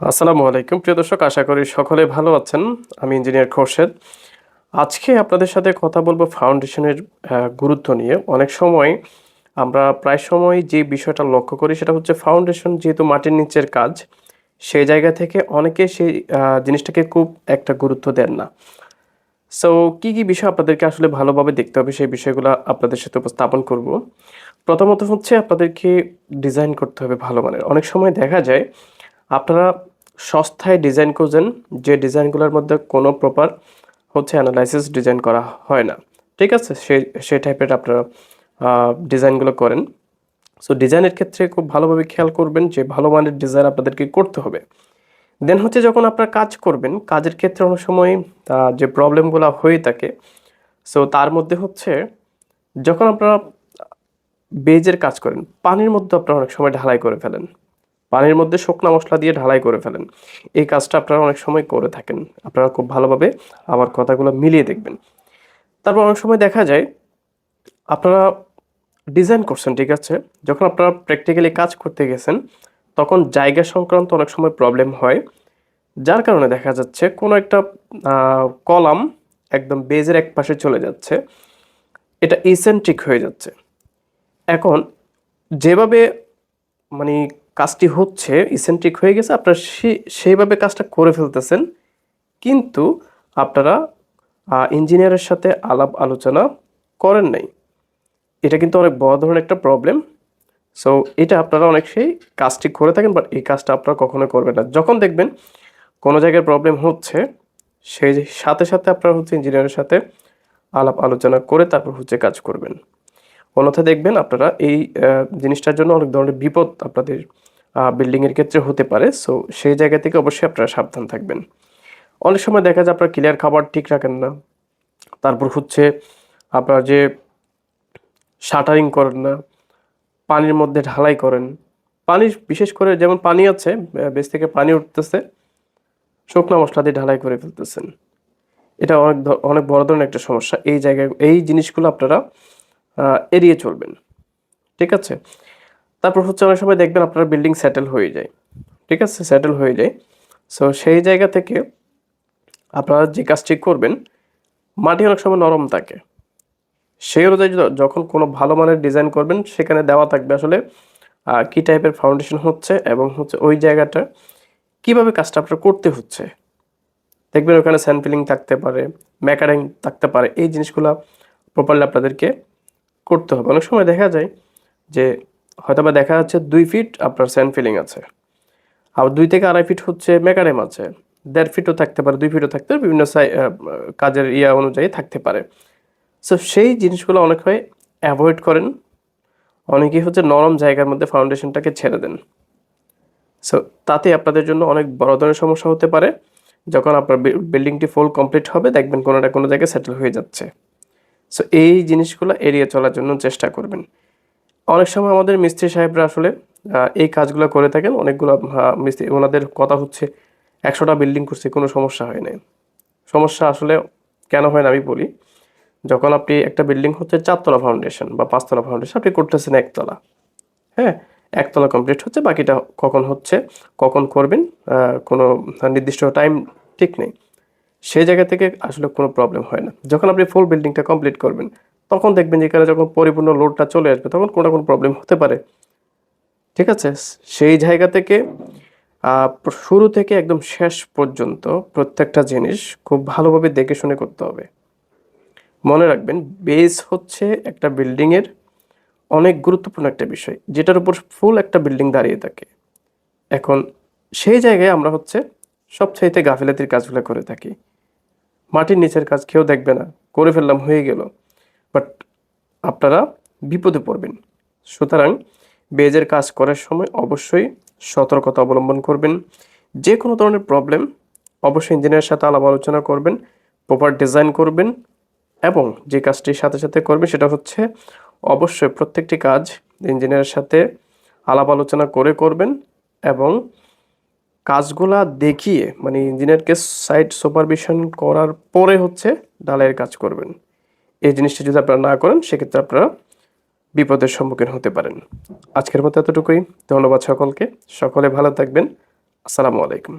আসসালামু আলাইকুম। প্রিয় দর্শক, আশা করি সকলে ভালো আছেন। আমি ইঞ্জিনিয়ার খোরশেদ। আজকে আপনাদের সাথে কথা বলব ফাউন্ডেশনের গুরুত্ব নিয়ে। অনেক সময় আমরা প্রায় সময় যে বিষয়টা লক্ষ্য করি সেটা হচ্ছে ফাউন্ডেশন যেহেতু মাটির নিচের কাজ, সেই জায়গা থেকে অনেকে সেই জিনিসটাকে খুব একটা গুরুত্ব দেন না। সো কি কি বিষয় আপনাদেরকে আসলে ভালোভাবে দেখতে হবে সেই বিষয়গুলো আপনাদের সাথে উপস্থাপন করব। প্রথমত হচ্ছে আপনাদেরকে ডিজাইন করতে হবে ভালো মানের। অনেক সময় দেখা যায় আপনারা সস্তায় ডিজাইন করছেন, যে ডিজাইনগুলোর মধ্যে কোনো প্রপার হচ্ছে অ্যানালাইসিস ডিজাইন করা হয় না। ঠিক আছে? সেই সেই টাইপের আপনারা ডিজাইনগুলো করেন। সো ডিজাইনের ক্ষেত্রে খুব ভালোভাবে খেয়াল করবেন যে ভালো মানের ডিজাইন আপনাদেরকে করতে হবে। দেন হচ্ছে যখন আপনারা কাজ করবেন, কাজের ক্ষেত্রে অনেক সময় যে প্রবলেমগুলো হয়ে থাকে সো তার মধ্যে হচ্ছে যখন আপনারা বেজের কাজ করেন, পানির মধ্যে আপনারা অনেক সময় ঢালাই করে ফেলেন। পানির মধ্যে শুকনা মশলা দিয়ে ঢালাই করে ফেলেন। এই কাজটা আপনারা অনেক সময় করে থাকেন। আপনারা খুব ভালোভাবে আমার কথাগুলো মিলিয়ে দেখবেন। তারপর অনেক সময় দেখা যায়, আপনারা ডিজাইন করছেন, ঠিক আছে? যখন আপনারা প্র্যাকটিক্যালি কাজ করতে গেছেন, তখন জায়গা সংক্রান্ত অনেক সময় প্রবলেম হয়। যার কারণে দেখা যাচ্ছে, কোনো একটা কলাম একদম বেজের এক পাশে চলে যাচ্ছে। এটা ইসেন্ট্রিক হয়ে যাচ্ছে। এখন যেভাবে মানে কাজটি হচ্ছে ইসেন্ট্রিক হয়ে গেছে, আপনারা সেইভাবে কাজটা করে ফেলতেছেন। কিন্তু আপনারা ইঞ্জিনিয়ারের সাথে আলাপ আলোচনা করেন নাই। এটা কিন্তু অনেক বড় ধরনের একটা প্রবলেম সো এটা আপনারা অনেক সেই কাজটি করে থাকেন বাট এই কাজটা আপনারা কখনো করবেন না। যখন দেখবেন কোনো জায়গায় প্রবলেম হচ্ছে, সেই সাথে সাথে আপনারা হচ্ছে ইঞ্জিনিয়ারের সাথে আলাপ আলোচনা করে তারপর হচ্ছে কাজ করবেন। অন্যথা দেখবেন আপনারা এই জিনিসটার জন্য অনেক ধরনের বিপদ আপনাদের বিল্ডিংয়ের ক্ষেত্রে হতে পারে। সো সেই জায়গা থেকে অবশ্যই আপনারা সাবধান থাকবেন। অনেক সময় দেখা যায় আপনার ক্লিয়ার খাবার ঠিক রাখেন না। তারপর হচ্ছে আপনার যে শাটারিং করেন না, পানির মধ্যে ঢালাই করেন। পানি বিশেষ করে যেমন পানি আছে বেশ থেকে পানি উঠতেছে, শুকনো মশলা দিয়ে ঢালাই করে ফেলতেছেন। এটা অনেক অনেক বড় ধরনের একটা সমস্যা। এই জায়গায়, এই জিনিসগুলো আপনারা এড়িয়ে চলবেন। ঠিক আছে? তারপর হচ্ছে অনেক সময় দেখবেন আপনার বিল্ডিং সেটেল হয়ে যায়। ঠিক আছে? সেটেল হয়ে যায়। সো সেই জায়গা থেকে আপনারা যে কাজটি করবেন, মাটি অনেক সময় নরম থাকে। সেই অনুযায়ী যখন কোনো ভালো মানের ডিজাইন করবেন, সেখানে দেওয়া থাকবে আসলে কি টাইপের ফাউন্ডেশন হচ্ছে এবং হচ্ছে ওই জায়গাটা কীভাবে কাজটা আপনার করতে হচ্ছে। দেখবেন ওখানে স্যান্ড ফিলিং থাকতে পারে ম্যাকারিং থাকতে পারে, এই জিনিসগুলো প্রপারলি আপনাদেরকে করতে হবে। অনেক সময় দেখা যায় যে হয়তোবা দেখা যাচ্ছে দুই ফিট আপনার স্যান্ড ফিলিং আছে। আর দুই থেকে আড়াই ফিট হচ্ছে মেকারেম আছে। দেড় ফিটও থাকতে পারে, দুই ফিটও থাকতে পারে, বিভিন্ন কাজের ইয়া অনুযায়ী থাকতে পারে। সো সেই জিনিসগুলো অনেক হয় অ্যাভয়েড করেন। অনেকেই হচ্ছে নরম জায়গার মধ্যে ফাউন্ডেশনটাকে ছেড়ে দেন। সো তাতে আপনাদের জন্য অনেক বড় ধরনের সমস্যা হতে পারে। যখন আপনার বি- বিল্ডিংটি ফুল কমপ্লিট হবে, দেখবেন কোনো না কোনো জায়গায় সেটেল হয়ে যাচ্ছে। সো এই জিনিসগুলো এড়িয়ে চলার জন্য চেষ্টা করবেন। অনেক সময় আমাদের মিস্ত্রি সাহেবরা আসলে এই কাজগুলো করে থাকেন। অনেকগুলো মিস্ত্রি, ওনাদের কথা হচ্ছে, একশোটা বিল্ডিং করছে, কোনো সমস্যা হয় নাই। সমস্যা আসলে কেন হয় না আমি বলি, যখন আপনি একটা বিল্ডিং হচ্ছে চারতলা ফাউন্ডেশন বা পাঁচতলা ফাউন্ডেশন, আপনি করতেছেন একতলা। হ্যাঁ একতলা কমপ্লিট হচ্ছে, বাকিটা কখন হচ্ছে, কখন করবেন কোনো নির্দিষ্ট টাইম ঠিক নেই। সেই জায়গা থেকে আসলে কোনো প্রবলেম হয় না। যখন আপনি ফুল বিল্ডিংটা কমপ্লিট করবেন তখন দেখবেন যেখানে যখন পরিপূর্ণ লোডটা চলে আসবে, তখন কোনো কোনো প্রবলেম হতে পারে। ঠিক আছে? সেই জায়গা থেকে শুরু থেকে একদম শেষ পর্যন্ত প্রত্যেকটা জিনিস খুব ভালোভাবে দেখে শুনে করতে হবে। মনে রাখবেন বেস হচ্ছে একটা বিল্ডিংয়ের অনেক গুরুত্বপূর্ণ একটা বিষয়, যেটার উপর ফুল একটা বিল্ডিং দাঁড়িয়ে থাকে। এখন সেই জায়গায় আমরা হচ্ছে সবচাইতে গাফিলাতির কাজগুলো করে থাকি। মাটির নিচের কাজ কেউ দেখবে না, করে ফেললাম, হয়ে গেল। বাট আপনারা বিপদে পড়বেন। সুতরাং বেজের কাজ করার সময় অবশ্যই সতর্কতা অবলম্বন করবেন। যে কোনো ধরনের প্রবলেম অবশ্যই ইঞ্জিনিয়ারের সাথে আলাপ আলোচনা করবেন প্রপার ডিজাইন করবেন এবং যে কাজটির সাথে সাথে করবে সেটা হচ্ছে অবশ্যই প্রত্যেকটি কাজ ইঞ্জিনিয়ারের সাথে আলাপ আলোচনা করে করবেন এবং কাজগুলা দেখিয়ে মানে ইঞ্জিনিয়ারকে সাইট সুপারভিশন করার পরে হচ্ছে ঢালাইয়ের কাজ করবেন। এই জিনিসটা যদি আপনারা না করেন, সেক্ষেত্রে আপনারা বিপদের সম্মুখীন হতে পারেন। আজকের মতো এতটুকুই। ধন্যবাদ সকলকে। সকলে ভালো থাকবেন। আসসালামু আলাইকুম।